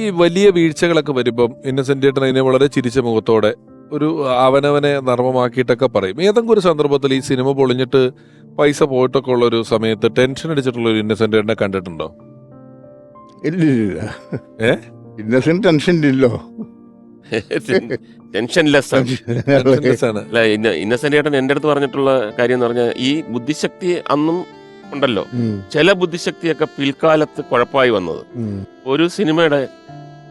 ഈ വലിയ വീഴ്ചകളൊക്കെ വരുമ്പം ഇന്നസെന്റ് ചേട്ടൻ അതിനെ വളരെ ചിരിച്ച മുഖത്തോടെ ഒരു അവനവനെ നർമ്മമാക്കിയിട്ടൊക്കെ പറയും. ഏതെങ്കിലും ഒരു സന്ദർഭത്തിൽ ഈ സിനിമ പൊളിഞ്ഞിട്ട് പൈസ പോയിട്ടൊക്കെ ഉള്ള ഒരു സമയത്ത് ടെൻഷൻ അടിച്ചിട്ടുള്ള ഒരു ഇന്നസെന്റ് ചേട്ടനെ കണ്ടിട്ടുണ്ടോ? ഇല്ലില്ല ഏ? ഇന്നസെന്റ് ടെൻഷൻ ഇല്ലല്ലോ. ടെൻഷൻലെസ് ആണ് Tensionless ആണ് ഇന്ന ഇന്നസെന്റ് ഏട്ടൻ എന്റെ അടുത്ത് പറഞ്ഞിട്ടുള്ള കാര്യം എന്ന് പറഞ്ഞാൽ ഈ ബുദ്ധിശക്തി അന്നും ഉണ്ടല്ലോ. ചില ബുദ്ധിശക്തിയൊക്കെ പിൽക്കാലത്ത് കുഴപ്പമായി വന്നത്. ഒരു സിനിമയുടെ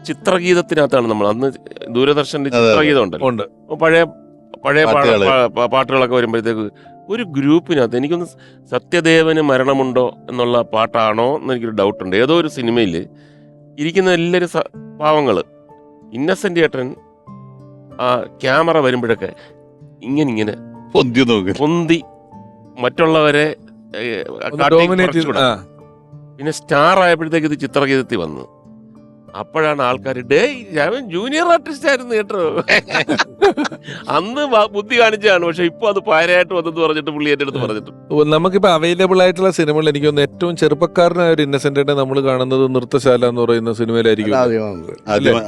ചിത്രഗീതത്തിനകത്താണ് നമ്മൾ. അന്ന് ദൂരദർശന്റെ. ചിത്രഗീതം ഉണ്ടല്ലോ. ഉണ്ട്. പഴയ പഴയ പാട്ടുകളൊക്കെ വരുമ്പോഴത്തേക്ക് ഒരു ഗ്രൂപ്പിനകത്ത് എനിക്കൊന്ന് സത്യദേവന് മരണമുണ്ടോ എന്നുള്ള പാട്ടാണോ എന്ന് എനിക്കൊരു ഡൗട്ടുണ്ട്. ഏതോ ഒരു സിനിമയിൽ ഇരിക്കുന്ന എല്ലാവരും സ- പാവങ്ങൾ. ഇന്നസെന്റ് ഏട്ടൻ ആ ക്യാമറ വരുമ്പോഴൊക്കെ ഇങ്ങനെ ഇങ്ങനെ പൊന്തി മറ്റുള്ളവരെ പിന്നെ സ്റ്റാർ ആയപ്പോഴത്തേക്ക് ഇത് ചിത്രഗീതത്തിൽ വന്നു. അപ്പോഴാണ് ആൾക്കാർ ഡേ ഞാൻ ജൂനിയർ ആർട്ടിസ്റ്റ് ആയിരുന്നു കേട്ടോ. അന്ന് ബുദ്ധി കാണിച്ചാണ് പക്ഷെ ഇപ്പൊ അത് പാരയായിട്ട് വന്നെന്ന് പറഞ്ഞിട്ട് പുള്ളി എന്റെ അടുത്ത് പറഞ്ഞിട്ട് നമുക്കിപ്പോ അവൈലബിൾ ആയിട്ടുള്ള സിനിമകൾ എനിക്ക് തോന്നുന്നു ഏറ്റവും ചെറുപ്പക്കാരനായ ഒരു ഇന്നസെന്റിനെ നമ്മൾ കാണുന്നത് നൃത്തശാല എന്ന് പറയുന്ന സിനിമയിലായിരിക്കും.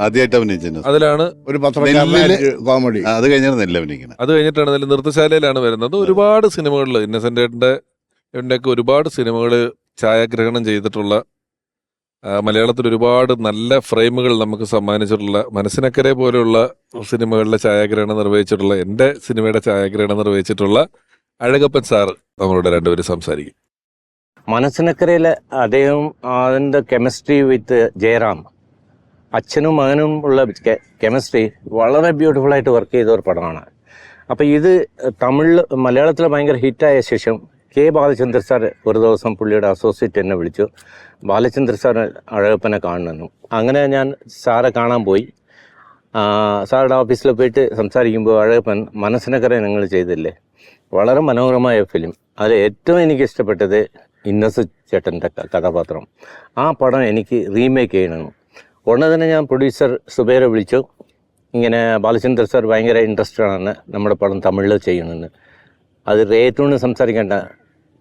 ആദ്യമായിട്ട് അതിലാണ് ഒരു പത്രക്കാരനായ കോമഡി അത് കഴിഞ്ഞാണ് നെല്ല് അഭിനയിക്കുന്നത്? അത് കഴിഞ്ഞിട്ടാണ് നൃത്തശാലയിലാണ് വരുന്നത്. ഒരുപാട് സിനിമകളിൽ ഇന്നസെന്റ് ഒക്കെ ഒരുപാട് സിനിമകൾ ഛായാഗ്രഹണം ചെയ്തിട്ടുള്ള മലയാളത്തിൽ ഒരുപാട് നല്ല ഫ്രെയിമുകൾ നമുക്ക് സമ്മാനിച്ചിട്ടുള്ള മനസ്സിനക്കരെ പോലെയുള്ള സിനിമകളിലെ ഛായാഗ്രഹണം നിർവഹിച്ചിട്ടുള്ള എന്റെ സിനിമയുടെ ഛായാഗ്രഹണം നിർവഹിച്ചിട്ടുള്ള അഴകപ്പൻ സാറ് നമ്മളോട് രണ്ടുപേരും സംസാരിക്കും. മനസ്സിനക്കരയിലെ അദ്ദേഹം അതിന്റെ കെമിസ്ട്രി വിത്ത് ജയറാം. അച്ഛനും മകനും ഉള്ള കെമിസ്ട്രി വളരെ ബ്യൂട്ടിഫുൾ ആയിട്ട് വർക്ക് ചെയ്ത ഒരു പടമാണ്. അപ്പോൾ ഇത് തമിഴിൽ മലയാളത്തിൽ ഭയങ്കര ഹിറ്റായ ശേഷം കെ ബാലചന്ദ്ര സാർ ഒരു ദിവസം പുള്ളിയുടെ അസോസിയേറ്റ് എന്നെ വിളിച്ചു. ബാലചന്ദ്ര സാർ അഴകപ്പനെ കാണണമെന്നു അങ്ങനെ ഞാൻ സാറെ കാണാൻ പോയി. സാറുടെ ഓഫീസിൽ പോയിട്ട് സംസാരിക്കുമ്പോൾ അഴകപ്പൻ മനസ്സിനക്കര നിങ്ങൾ ചെയ്തില്ലേ? വളരെ മനോഹരമായ ഫിലിം അതിൽ ഏറ്റവും എനിക്ക് ഇഷ്ടപ്പെട്ടത് ഇന്നസ് ചേട്ടന്റെ കഥാപാത്രം. ആ പടം എനിക്ക് റീമേക്ക് ചെയ്യണം. ഉടനെ തന്നെ ഞാൻ പ്രൊഡ്യൂസർ സുബേരെ വിളിച്ചു. ഇങ്ങനെ ബാലചന്ദ്ര സാർ ഭയങ്കര ഇൻട്രസ്റ്റഡ് ആണ് നമ്മുടെ പടം തമിഴിൽ ചെയ്യണമെന്ന് അത് റേറ്റോണ്ട് സംസാരിക്കേണ്ട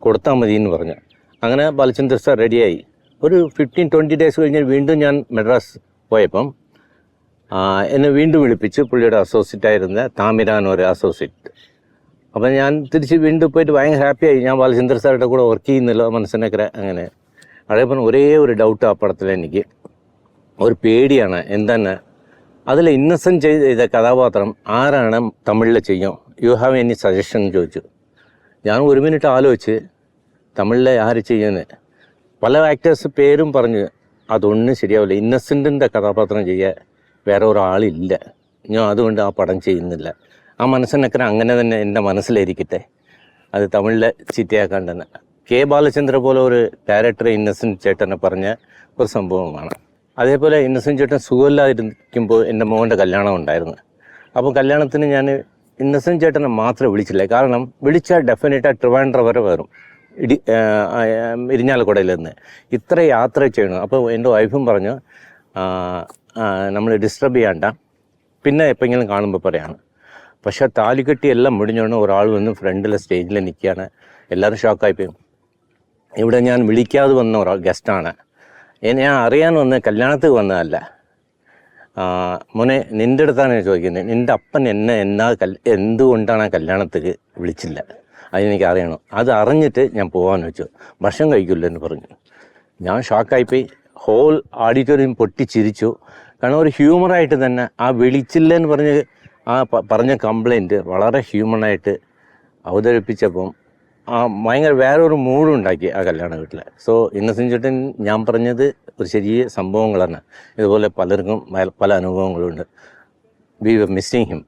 കൊടുത്താൽ മതി എന്ന് പറഞ്ഞു. അങ്ങനെ ബാലചന്ദ്ര സാർ റെഡിയായി. ഒരു ഫിഫ്റ്റീൻ ട്വന്റി ഡേയ്സ് കഴിഞ്ഞ് വീണ്ടും ഞാൻ മെഡ്രാസ് പോയപ്പം എന്നെ വീണ്ടും വിളിപ്പിച്ച് പുള്ളിയുടെ അസോസിയേറ്റ് ആയിരുന്ന താമിരാൻ ഒരു അസോസിയേറ്റ് അപ്പം ഞാൻ തിരിച്ച് വീണ്ടും പോയിട്ട് ഭയങ്കര ഹാപ്പിയായി ഞാൻ ബാലചന്ദ്ര സാറുടെ കൂടെ വർക്ക് ചെയ്യുന്നില്ല മനസ്സിനൊക്കെ അങ്ങനെ. അതേപോലെ ഒരേ ഒരു ഡൗട്ട് ആ പടത്തിൽ എനിക്ക്. ഒരു പേടിയാണ് എന്താണ് അതിൽ ഇന്നസെന്റ് ചെയ്ത കഥാപാത്രം ആരാണ് തമിഴിൽ ചെയ്യും? യു ഹാവ് എനി സജഷൻ ചോദിച്ചു. ഞാൻ ഒരു മിനിറ്റ് ആലോചിച്ച് തമിഴിലെ ആര് ചെയ്യുന്നത് പല ആക്ടേഴ്സ് പേരും പറഞ്ഞ് അതൊന്നും ശരിയാവില്ല. ഇന്നസെന്റിന്റെ കഥാപാത്രം ചെയ്യാൻ വേറെ ഒരാളില്ല. ഞാൻ അതുകൊണ്ട് ആ പടം ചെയ്യുന്നില്ല. ആ മനസ്സിനക്കര അങ്ങനെ തന്നെ എന്റെ മനസ്സിലിരിക്കട്ടെ അത് തമിഴിലെ ചിറ്റയാക്കാൻ തന്നെ കെ ബാലചന്ദ്ര പോലെ ഒരു ഡയറക്ടർ ഇന്നസെന്റ് ചേട്ടനെ പറഞ്ഞ ഒരു സംഭവമാണ്. അതേപോലെ ഇന്നസെന്റ് ചേട്ടൻ സുഖമില്ലാതിരിക്കുമ്പോൾ എന്റെ മോന്റെ കല്യാണം ഉണ്ടായിരുന്നു. അപ്പോൾ കല്യാണത്തിന് ഞാൻ ഇന്നസെന്റ് ചേട്ടനെ മാത്രമേ വിളിച്ചില്ല കാരണം വിളിച്ചാൽ ഡെഫിനറ്റായി ട്രിവാൻഡ്രം വരെ വരും. ഇടി ഇരിഞ്ഞാലക്കുടയിൽ നിന്ന് ഇത്ര യാത്ര ചെയ്യണം. അപ്പോൾ എന്റെ വൈഫും പറഞ്ഞു നമ്മൾ ഡിസ്റ്റർബ് ചെയ്യണ്ട. പിന്നെ എപ്പോഴെങ്കിലും കാണുമ്പോൾ പറയാണ്. പക്ഷേ താലികെട്ടി എല്ലാം മുടിഞ്ഞോണ്ട് ഒരാൾ വന്ന് ഫ്രണ്ടിലെ സ്റ്റേജിൽ നിൽക്കുകയാണ് എല്ലാവരും ഷോക്കായിപ്പോയി ഇവിടെ ഞാൻ വിളിക്കാതെ വന്ന ഒരാൾ ഗസ്റ്റാണ് ഞാൻ അറിയാൻ വന്ന് കല്യാണത്തിൽ വന്നതല്ല. മോനെ നിന്റെ അടുത്താണ് ചോദിക്കുന്നത്. നിന്റെ അപ്പൻ എന്നെ എന്നാ കൽ എന്തുകൊണ്ടാണ് ആ കല്യാണത്തേക്ക് വിളിച്ചില്ല? അതെനിക്ക് അറിയണം അത് അറിഞ്ഞിട്ട് ഞാൻ പോകാമെന്ന് വെച്ചു. ഭക്ഷണം കഴിക്കില്ല എന്ന് പറഞ്ഞു. ഞാൻ ഷോക്കായിപ്പോയി. Whole auditorium പൊട്ടിച്ചിരിച്ചു. കാരണം ഒരു ഹ്യൂമറായിട്ട് തന്നെ ആ വിളിച്ചില്ല എന്ന് പറഞ്ഞ് ആ പറഞ്ഞ കംപ്ലൈന്റ് വളരെ ഹ്യൂമണായിട്ട് അവതരിപ്പിച്ചപ്പം ഭയങ്കര വേറെ ഒരു മൂഡുണ്ടാക്കി ആ കല്യാണ വീട്ടിൽ സോ ഇന്നസെൻ ചേട്ടൻ ഞാൻ പറഞ്ഞത് ഒരു ചെറിയ സംഭവങ്ങളാണ്. ഇതുപോലെ പലർക്കും പല- അനുഭവങ്ങളുണ്ട്. We were missing him